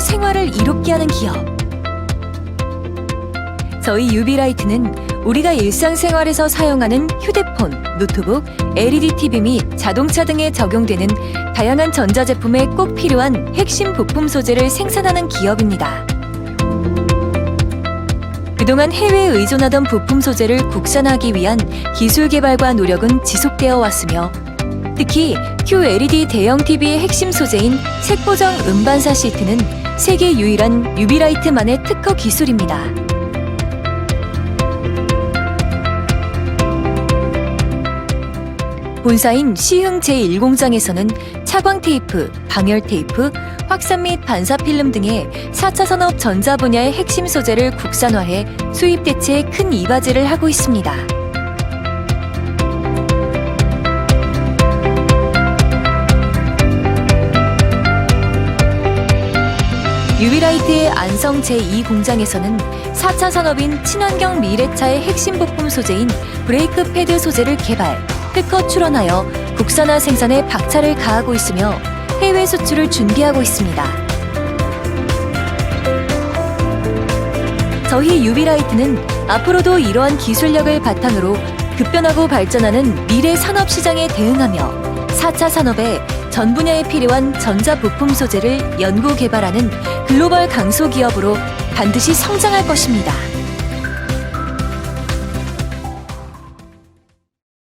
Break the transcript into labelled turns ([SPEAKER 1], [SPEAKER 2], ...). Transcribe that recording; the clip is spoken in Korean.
[SPEAKER 1] 생활을 이롭게 하는 기업. 저희 유비라이트는 우리가 일상생활에서 사용하는 휴대폰, 노트북, LED TV 및 자동차 등에 적용되는 다양한 전자제품에 꼭 필요한 핵심 부품 소재를 생산하는 기업입니다. 그동안 해외에 의존하던 부품 소재를 국산화하기 위한 기술 개발과 노력은 지속되어 왔으며 특히 QLED 대형 TV의 핵심 소재인 색보정 음반사 시트는 세계 유일한 유비라이트만의 특허 기술입니다. 본사인 시흥 제1공장에서는 차광 테이프, 방열 테이프, 확산 및 반사 필름 등의 4차 산업 전자 분야의 핵심 소재를 국산화해 수입 대체에 큰 이바지를 하고 있습니다. 유비라이트의 안성 제2공장에서는 4차 산업인 친환경 미래차의 핵심 부품 소재인 브레이크 패드 소재를 개발, 특허 출원하여 국산화 생산에 박차를 가하고 있으며 해외 수출을 준비하고 있습니다. 저희 유비라이트는 앞으로도 이러한 기술력을 바탕으로 급변하고 발전하는 미래 산업 시장에 대응하며 4차 산업의 전 분야에 필요한 전자 부품 소재를 연구 개발하는 글로벌 강소 기업으로 반드시 성장할 것입니다.